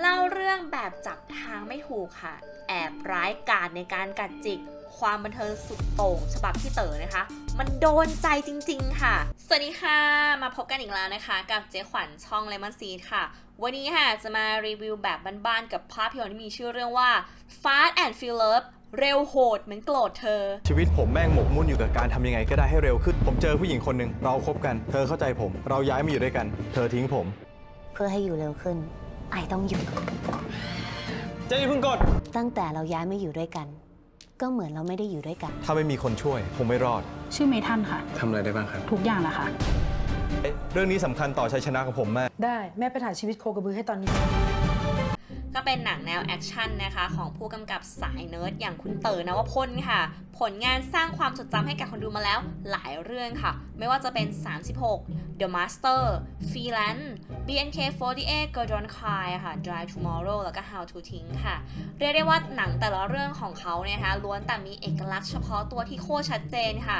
เล่าเรื่องแบบจับทางไม่ถูกค่ะ แอบร้ายกาจในการกัดจิก ความบันเทิงสุดโต่งฉบับพี่เต๋อนะคะ มันโดนใจจริงๆค่ะ สวัสดีค่ะ มาพบกันอีกแล้วนะคะ กับเจ๊ขวัญช่อง Lemon Seed ค่ะ วันนี้ค่ะจะมารีวิวแบบบ้านๆกับภาพยนตร์ที่มีชื่อเรื่องว่า Fast and Feel Love เร็วโหดเหมือนโกรธเธอ ชีวิตผมแม่งหมกมุ่นอยู่กับการทำยังไงก็ได้ให้เร็วขึ้น ผมเจอผู้หญิงคนหนึ่งเราคบกัน เธอเข้าใจผม เราย้ายมาอยู่ด้วยกัน เธอทิ้งผม เพื่อให้อยู่เร็วขึ้น ไอต้องหยุด เจ๊อย่าเพิ่งกด ตั้งแต่เราย้ายมาอยู่ด้วยกัน ก็เหมือนเราไม่ได้อยู่ด้วยกัน ถ้าไม่มีคนช่วยผมไม่รอด ชื่อเมทันค่ะ ทำอะไรได้บ้างครับ ทุกอย่างแหละค่ะ เอ๊ะเรื่องนี้สำคัญต่อชัยชนะของผมมาก ได้ แม่ไปถ่ายชีวิตโคกระบือให้ตอนนี้ ก็เป็นหนังแนวแอคชั่นนะคะ ของผู้กำกับสายเนิร์ดอย่างคุณเต๋อนวพลค่ะ ผลงานสร้างความจดจำให้กับคนดูมาแล้วหลายเรื่องค่ะ ไม่ว่าจะเป็น 36 The Master Freelance BNK48 Girl Don't Cry ค่ะ Drive Tomorrow แล้วก็ How to ทิ้งค่ะ เรียกได้ว่าหนังแต่ละเรื่องของเขาเนี่ยนะคะล้วนแต่มีเอกลักษณ์เฉพาะตัวที่โคตรชัดเจนค่ะ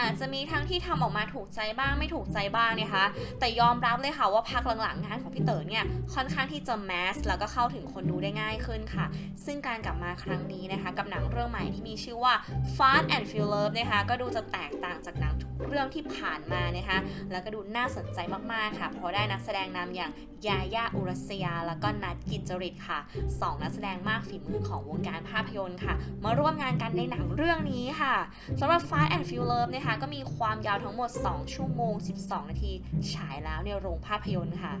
อาจจะมีทั้งที่ทำออกมาถูกใจบ้างไม่ถูกใจบ้างนะคะ แต่ยอมรับเลยค่ะว่าพักหลังๆงานของพี่เต๋อเนี่ยค่อนข้างที่จะแมสแล้วก็เข้าถึงคนดูได้ง่ายขึ้นค่ะ ซึ่งการกลับมาครั้งนี้นะคะ กับหนังเรื่องใหม่ที่มีชื่อว่า Fast and Feel o v e นะคะก็ดูจะแตกต่างจากหนังทุกเรื่องที่ผ่านมานะคะแล้วก็ดูน่าสนใจมากๆค่ะ เพราะได้นักแสดงนำอย่างยาย่าอุรัสยา แล้วก็นัทกิจจริตค่ะสองนักแสดงมากฝีมือของวงการภาพยนตร์ค่ะ มาร่วมงานกันในหนังเรื่องนี้ค่ะสำหรับ Fast and Feel Love นะคะก็มีความยาวทั้งหมด 2 ชั่วโมง 12 นาที ฉายแล้วในโรงภาพยนตร์ค่ะ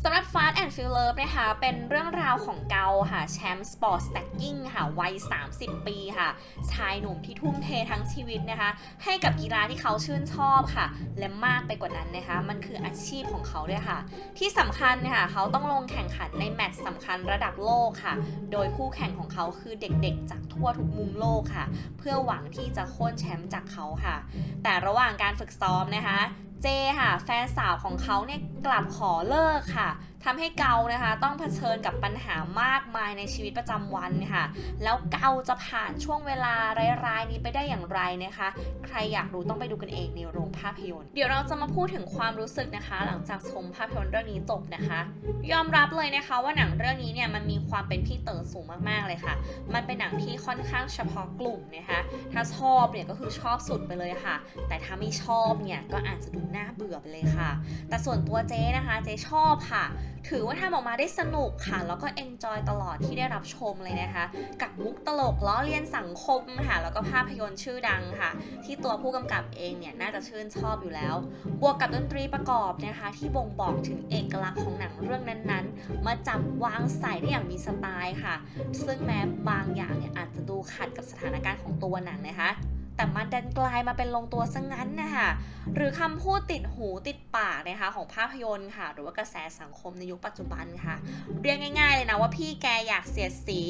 สำหรับ Fast and Feel Love นะคะ เป็นเรื่องราวของเกาค่ะ แชมป์สปอร์ตสแต็กกิ้งค่ะวัย 30 ปีค่ะ ชายหนุ่มที่ทุ่มเททั้งชีวิตนะคะ ให้กับกีฬาที่เขาชื่นชอบค่ะ และมากไปกว่านั้นนะคะ มันคืออาชีพของเขาด้วยค่ะ ที่สำคัญนะคะเขาต้องลงแข่งขันในแมตช์สำคัญระดับโลกค่ะ โดยคู่แข่งของเขาคือเด็กๆ จากทั่วทุกมุมโลกค่ะ เพื่อหวังที่จะโค่นแชมป์จากเขาค่ะ แต่ระหว่างการฝึกซ้อมนะคะ เจค่ะ แฟนสาวของเขาเนี่ยกลับขอเลิกค่ะ ทำให้เกานะคะ ต้องเผชิญกับปัญหามากมายในชีวิตประจำวันค่ะ แล้วเกาจะผ่านช่วงเวลาร้ายๆนี้ไปได้อย่างไรนะคะ ใครอยากรู้ต้องไปดูกันเองในโรงภาพยนตร์ เดี๋ยวเราจะมาพูดถึงความรู้สึกนะคะ หลังจากชมภาพยนตร์เรื่องนี้จบนะคะ ยอมรับเลยนะคะว่าหนังเรื่องนี้เนี่ยมันมีความเป็นพี่เต๋อสูงมากๆเลยค่ะ มันเป็นหนังที่ค่อนข้างเฉพาะกลุ่มนะคะ ถ้าชอบเนี่ยก็คือชอบสุดไปเลยค่ะ แต่ถ้าไม่ชอบเนี่ยก็อาจจะดูน่าเบื่อไปเลยค่ะ แต่ส่วนตัวเจ๊นะคะเจ๊ชอบค่ะถือว่าทำออกมาได้สนุกค่ะ แล้วก็เอนจอยตลอดที่ได้รับชมเลยนะคะ กับมุกตลกล้อเลียนสังคมค่ะ แล้วก็ภาพยนตร์ชื่อดังค่ะ ที่ตัวผู้กำกับเองเนี่ย น่าจะชื่นชอบอยู่แล้ว บวกกับดนตรีประกอบนะคะ ที่บ่งบอกถึงเอกลักษณ์ของหนังเรื่องนั้นๆ มาจับวางใส่ได้อย่างมีสไตล์ค่ะ ซึ่งแม้บางอย่างเนี่ยอาจจะดูขัดกับสถานการณ์ของตัวหนังนะคะ แต่มันดันกลายมาเป็นลงตัวซะงงั้นนะคะหรือคำพูดติดหูติดปากนะคะของภาพยนตร์ค่ะ หรือว่ากระแสสังคมในยุคปัจจุบันค่ะ เรียกง่ายๆเลยนะว่าพี่แกอยากเสียดสี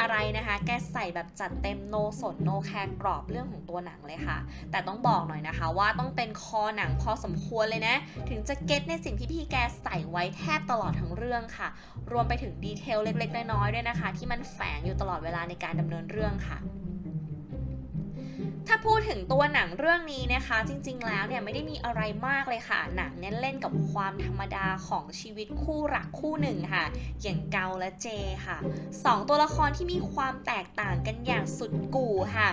อะไรนะคะ แกใส่แบบจัดเต็มโนสนโนแคร์กรอบเรื่องของตัวหนังเลยค่ะ แต่ต้องบอกหน่อยนะคะว่าต้องเป็นคอหนังพอสมควรเลยนะ ถึงจะเก็ตในสิ่งที่พี่แกใส่ไว้แทบตลอดทั้งเรื่องค่ะ รวมไปถึงดีเทลเล็กๆน้อยๆด้วยนะคะ ที่มันแฝงอยู่ตลอดเวลาในการดำเนินเรื่องค่ะ ถ้าพูดถึงตัวหนังเรื่องนี้นะคะ จริงๆ แล้วเนี่ยไม่ได้มีอะไรมากเลยค่ะ หนังเนี่ยเล่นกับความธรรมดาของชีวิตคู่รักคู่หนึ่งค่ะ อย่างเกาและเจค่ะสองตัวละครที่มีความแตกต่างกันอย่างสุดกู่ค่ะ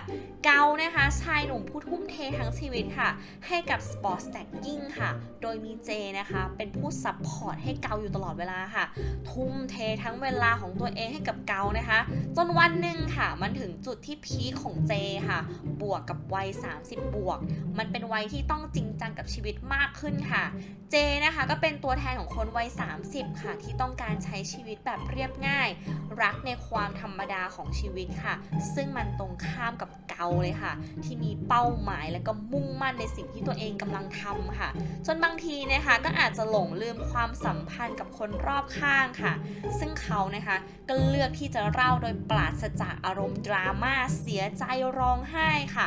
เกานะคะชายหนุ่มผู้ทุ่มเททั้งชีวิตค่ะ ให้กับสปอร์ตแต็กกิ้งค่ะ โดยมีเจนะคะ เป็นผู้ซัพพอร์ตให้เกาอยู่ตลอดเวลาค่ะ ทุ่มเททั้งเวลาของตัวเองให้กับเกานะคะ จนวันหนึ่งค่ะ มันถึงจุดที่พีคของเจค่ะ บวกกับวัย 30 บวก มันเป็นวัยที่ต้องจริงจังกับชีวิตมากขึ้นค่ะ เจนะคะก็เป็นตัวแทนของคนวัย 30 ค่ะ ที่ต้องการใช้ชีวิตแบบเรียบง่าย รักในความธรรมดาของชีวิตค่ะ ซึ่งมันตรงข้ามกับเกาเลยค่ะ ที่มีเป้าหมายและก็มุ่งมั่นในสิ่งที่ตัวเองกำลังทำค่ะ จนบางทีนะคะก็อาจจะหลงลืมความสัมพันธ์กับคนรอบข้างค่ะ ซึ่งเขานะคะก็เลือกที่จะเล่าโดยปราศจากอารมณ์ดราม่าเสียใจร้องไห้ค่ะ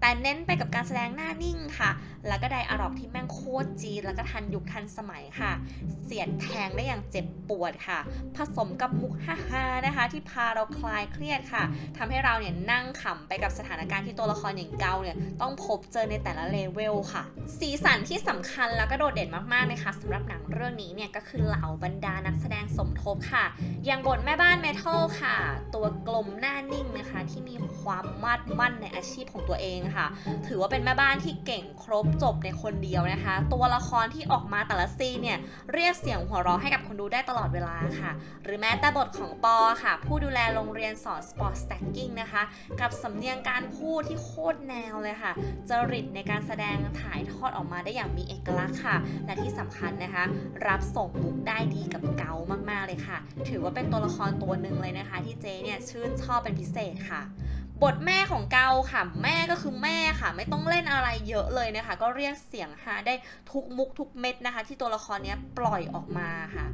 แต่เน้นไปกับการแสดงหน้านิ่งค่ะ แล้วก็ไดอะล็อกที่แม่งโคตรจีดแล้วก็ทันยุคทันสมัยค่ะ เสียดแทงได้อย่างเจ็บปวดค่ะ ผสมกับมุกฮ่าๆนะคะ ที่พาเราคลายเครียดค่ะทำให้เราเนี่ยนั่งขำไปกับสถานการณ์ที่ตัวละครอย่างเกาเนี่ยต้องพบเจอในแต่ละเลเวลค่ะ สีสันที่สำคัญแล้วก็โดดเด่นมากๆนะคะสำหรับหนังเรื่องนี้เนี่ยก็คือเหล่าบรรดานักแสดงสมทบค่ะ อย่างบทแม่บ้านเมทัลค่ะ ตัวกลมหน้านิ่งนะคะ ที่มีความมาดมั่นในอาชีพของตัวเองค่ะ ถือว่าเป็นแม่บ้านที่เก่งครบจบในคนเดียวนะคะ ตัวละครที่ออกมาแต่ละซีเนี่ยเรียกเสียงหัวเราะให้กับคนดูได้ตลอดเวลาค่ะ หรือแม้แต่บทของปอค่ะ ผู้ดูแลโรงเรียนสอนสปอร์ตสแต็กกิ้งนะคะ กับสำเนียงการพูดที่โคตรแนวเลยค่ะ จริตในการแสดงถ่ายทอดออกมาได้อย่างมีเอกลักษณ์ค่ะ และที่สำคัญนะคะ รับส่งมุกได้ดีกับเกามากๆเลยค่ะ ถือว่าเป็นตัวละครตัวหนึ่งเลยนะคะ ที่เจเนี่ยชื่นชอบเป็นพิเศษค่ะ บทแม่ของเกาค่ะ แม่ก็คือแม่ค่ะ ไม่ต้องเล่นอะไรเยอะเลยนะคะ ก็เรียกเสียงฮาได้ทุกมุกทุกเม็ดนะคะ ที่ตัวละครนี้ปล่อยออกมาค่ะ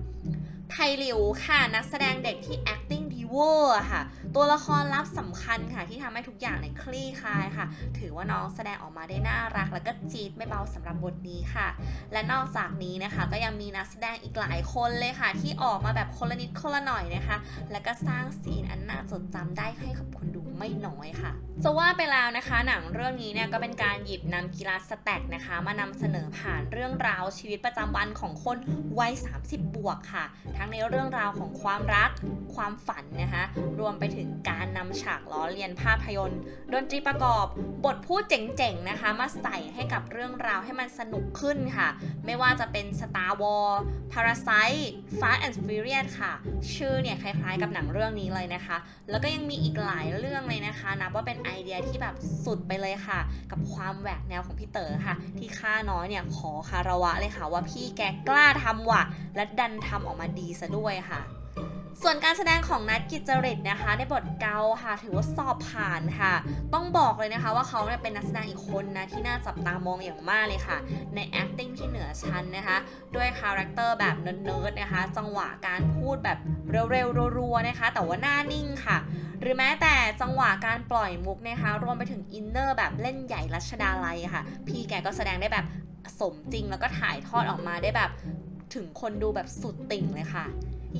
ไทหลิวค่ะนักแสดงเด็กที่ acting เวอร์ค่ะ ตัวละครลับสำคัญค่ะ ที่ทำให้ทุกอย่างในยคลี่คลายค่ะ ถือว่าน้องแสดงออกมาได้น่ารัก แล้วก็จี๊ดไม่เบาสำหรับบทนี้ค่ะ และนอกจากนี้นะคะ ก็ยังมีนักแสดงอีกหลายคนเลยค่ะ ที่ออกมาแบบคนละนิดคนละหน่อยนะคะ แล้วก็สร้างซีนอันน่าจดจำได้ให้กับคนดูไม่น้อยค่ะจะว่าไปแล้วนะคะ หนังเรื่องนี้เนี่ยก็เป็นการหยิบนำกีฬาสแต็กนะคะ มานำเสนอผ่านเรื่องราวชีวิตประจำวันของคนวัย 30 บวกค่ะ ทั้งในเรื่องราวของความรัก ความฝันนะคะรวมไปถึงการนำฉากล้อเลียนภาพยนตร์ ดนตรีประกอบบทพูดเจ๋งๆนะคะ มาใส่ให้กับเรื่องราวให้มันสนุกขึ้นค่ะ ไม่ว่าจะเป็น Star War Parasite Fast and Furious ค่ะ ชื่อเนี่ยคล้ายๆกับหนังเรื่องนี้เลยนะคะ แล้วก็ยังมีอีกหลายเรื่องเลยนะคะนับว่าเป็นไอเดียที่แบบสุดไปเลยค่ะ กับความแหวกแนวของพี่เต๋อค่ะ ที่ข้าน้อยเนี่ยขอคารวะเลยค่ะว่าพี่แกกล้าทำว่ะและดันทำออกมาดีซะด้วยค่ะ ส่วนการแสดงของนัทกิจจริตนะคะ ในบทเกาค่ะ ถือว่าสอบผ่านค่ะ ต้องบอกเลยนะคะว่าเขาเนี่ยเป็นนักแสดงอีกคนนะ ที่น่าจับตามองอย่างมากเลยค่ะ ใน acting ที่เหนือชั้นนะคะ ด้วยคาแรคเตอร์แบบเนิร์ดๆนะคะ จังหวะการพูดแบบเร็วๆรัวๆนะคะ แต่ว่าหน้านิ่งค่ะ หรือแม้แต่จังหวะการปล่อยมุกนะคะ รวมไปถึงอินเนอร์แบบเล่นใหญ่รัชดาลัยค่ะ พี่แกก็แสดงได้แบบสมจริงแล้วก็ถ่ายทอดออกมาได้แบบถึงคนดูแบบสุดติ่งเลยค่ะ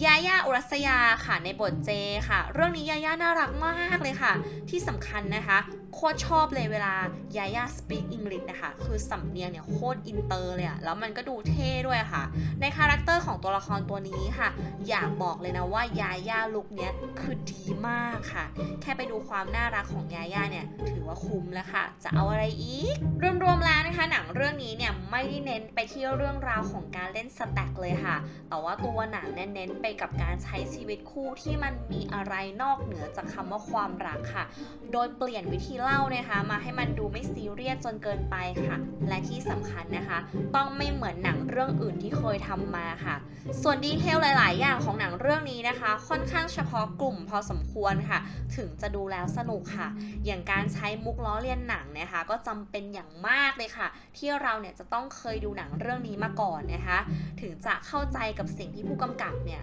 ยาย่าอุรัสยาค่ะในบทเจค่ะ เรื่องนี้ยาย่าน่ารักมากเลยค่ะ ที่สำคัญนะคะโคตรชอบเลยเวลายาย่า speak English นะคะ คือสำเนียงเนี่ยโคตรอินเตอร์เลยอะแล้วมันก็ดูเท่ด้วยค่ะ ในคาแรคเตอร์ของตัวละครตัวนี้ค่ะ อยากบอกเลยนะว่ายาย่าลุคเนี้ยคือดีมากค่ะ แค่ไปดูความน่ารักของยาย่าเนี่ยถือว่าคุ้มแล้วค่ะ จะเอาอะไรอีก รวมๆแล้วนะคะ หนังเรื่องนี้เนี่ยไม่ได้เน้นไปที่เรื่องราวของการเล่นสแต็กเลยค่ะ แต่ว่าตัวหนังเนี่ยเน้นไปกับการใช้ชีวิตคู่ที่มันมีอะไรนอกเหนือจากคำว่าความรักค่ะ โดยเปลี่ยนวิธีเล่านะคะมาให้มันดูไม่ซีเรียสจนเกินไปค่ะ และที่สำคัญนะคะ ต้องไม่เหมือนหนังเรื่องอื่นที่เคยทำมาค่ะ ส่วนดีเทลหลาย ๆ อย่างของหนังเรื่องนี้นะคะ ค่อนข้างเฉพาะกลุ่มพอสมควรค่ะ ถึงจะดูแล้วสนุกค่ะ อย่างการใช้มุกล้อเลียนหนังนะคะ ก็จำเป็นอย่างมากเลยค่ะ ที่เราเนี่ยจะต้องเคยดูหนังเรื่องนี้มาก่อนนะคะ ถึงจะเข้าใจกับสิ่งที่ผู้กำกับเนี่ย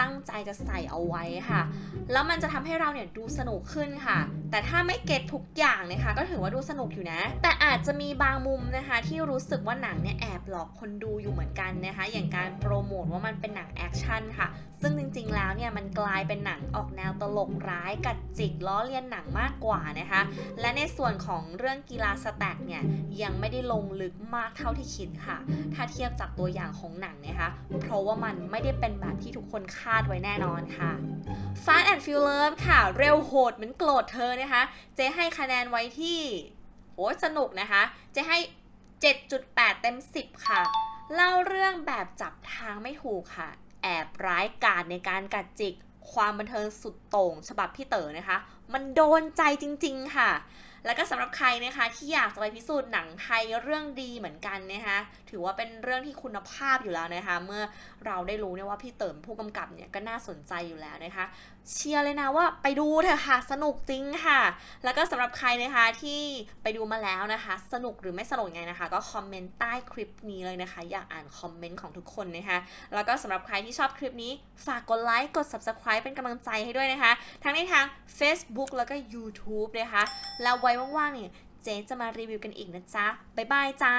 ตั้งใจจะใส่เอาไว้ค่ะ แล้วมันจะทำให้เราเนี่ยดูสนุกขึ้นค่ะ แต่ถ้าไม่เก็ตทุกอย่างนะคะ ก็ถือว่าดูสนุกอยู่นะ แต่อาจจะมีบางมุมนะคะ ที่รู้สึกว่าหนังเนี่ยแอบหลอกคนดูอยู่เหมือนกันนะคะ อย่างการโปรโมทว่ามันเป็นหนังแอคชั่นค่ะ ซึ่งจริงๆแล้วเนี่ยมันกลายเป็นหนังออกแนวตลกร้ายกัดจิกล้อเลียนหนังมากกว่านะคะ และในส่วนของเรื่องกีฬาสแต็กเนี่ยยังไม่ได้ลงลึกมากเท่าที่คิดค่ะ ถ้าเทียบจากตัวอย่างของหนังนะคะ เพราะว่ามันไม่ได้เป็นแบบที่ทุกคนคาดไว้แน่นอนค่ะ Fast and Furious ค่ะ เร็วโหดเหมือนโกรธเธอนะคะ เจ๊ให้คะแนนไว้ที่โอ้สนุกนะคะ เจ๊ให้ 7.8 เต็ม 10 ค่ะ เล่าเรื่องแบบจับทางไม่ถูกค่ะ แอบร้ายกาจในการกัดจิก ความบันเทิงสุดโต่งฉบับพี่เต๋อนะคะ มันโดนใจจริง ๆ ค่ะ แล้วก็สำหรับใครนะคะที่อยากจะไปพิสูจน์หนังไทยเรื่องดีเหมือนกันนะคะถือว่าเป็นเรื่องที่คุณภาพอยู่แล้วนะคะ เมื่อเราได้รู้เนี่ยว่าพี่เติมผู้กำกับเนี่ยก็น่าสนใจอยู่แล้วนะคะ เชียร์เลยนะว่าไปดูเถอะค่ะสนุกจริงค่ะ แล้วก็สำหรับใครนะคะที่ไปดูมาแล้วนะคะ สนุกหรือไม่สนุกไงนะคะ ก็คอมเมนต์ใต้คลิปนี้เลยนะคะ อยากอ่านคอมเมนต์ของทุกคนนะคะแล้วก็สำหรับใครที่ชอบคลิปนี้ฝากกดไลค์กด subscribe เป็นกำลังใจให้ด้วยนะคะ ทั้งในทาง Facebook แล้วก็ YouTube นะคะแล้วไว้ว่างๆเนี่ยเจ๊จะมารีวิวกันอีกนะจ๊ะบ๊ายบายจ้า